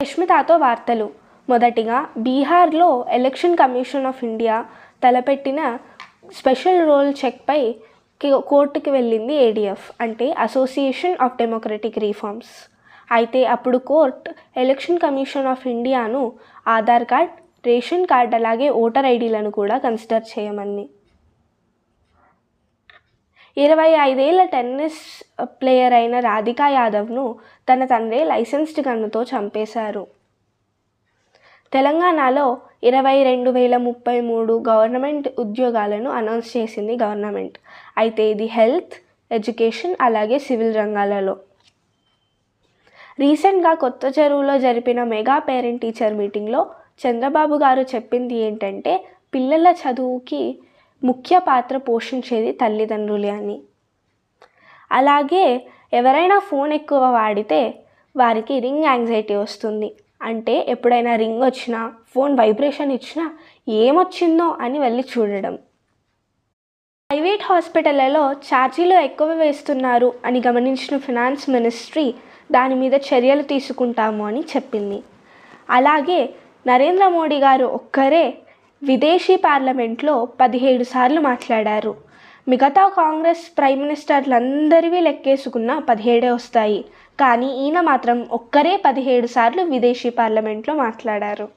రష్మితాతో వార్తలు. మొదటిగా బీహార్లో ఎలక్షన్ కమిషన్ ఆఫ్ ఇండియా తలపెట్టిన స్పెషల్ రోల్ చెక్పై కోర్టుకి వెళ్ళింది ఏడిఎఫ్ అంటే అసోసియేషన్ ఆఫ్ డెమోక్రటిక్ రీఫార్మ్స్. అయితే అప్పుడు కోర్ట్ ఎలక్షన్ కమిషన్ ఆఫ్ ఇండియాను ఆధార్ కార్డ్ రేషన్ కార్డ్ అలాగే ఓటర్ ఐడీలను కూడా కన్సిడర్ చేయమంది ఇరవై ఐదేళ్ళ టెన్నిస్ ప్లేయర్ అయిన రాధికా యాదవ్ను తన తండ్రి లైసెన్స్డ్ గన్నుతో చంపేశారు. తెలంగాణలో ఇరవై రెండు వేల ముప్పై మూడు గవర్నమెంట్ ఉద్యోగాలను అనౌన్స్ చేసింది గవర్నమెంట్. అయితే ఇది హెల్త్ ఎడ్యుకేషన్ అలాగే సివిల్ రంగాలలో. రీసెంట్గా కొత్త చెరువులో జరిపిన మెగా పేరెంట్ టీచర్ మీటింగ్లో చంద్రబాబు గారు చెప్పింది ఏంటంటే పిల్లల చదువుకి ముఖ్య పాత్ర పోషించేది తల్లిదండ్రులే అని. అలాగే ఎవరైనా ఫోన్ ఎక్కువ వాడితే వారికి రింగ్ యాంగ్జైటీ వస్తుంది. అంటే ఎప్పుడైనా రింగ్ వచ్చినా ఫోన్ వైబ్రేషన్ ఇచ్చినా ఏమొచ్చిందో అని వెళ్ళి చూడడం. ప్రైవేట్ హాస్పిటళ్ళలో ఛార్జీలు ఎక్కువ వేస్తున్నారు అని గమనించిన ఫినాన్స్ మినిస్ట్రీ దాని మీద చర్యలు తీసుకుంటాము అని చెప్పింది. అలాగే నరేంద్ర మోడీ గారు ఒక్కరే విదేశీ పార్లమెంట్లో పదిహేడు సార్లు మాట్లాడారు. మిగతా కాంగ్రెస్ ప్రైమ్ మినిస్టర్లందరివి లెక్కేసుకున్న పదిహేడే వస్తాయి. కానీ ఈయన మాత్రం ఒక్కరే పదిహేడు సార్లు విదేశీ పార్లమెంట్లో మాట్లాడారు.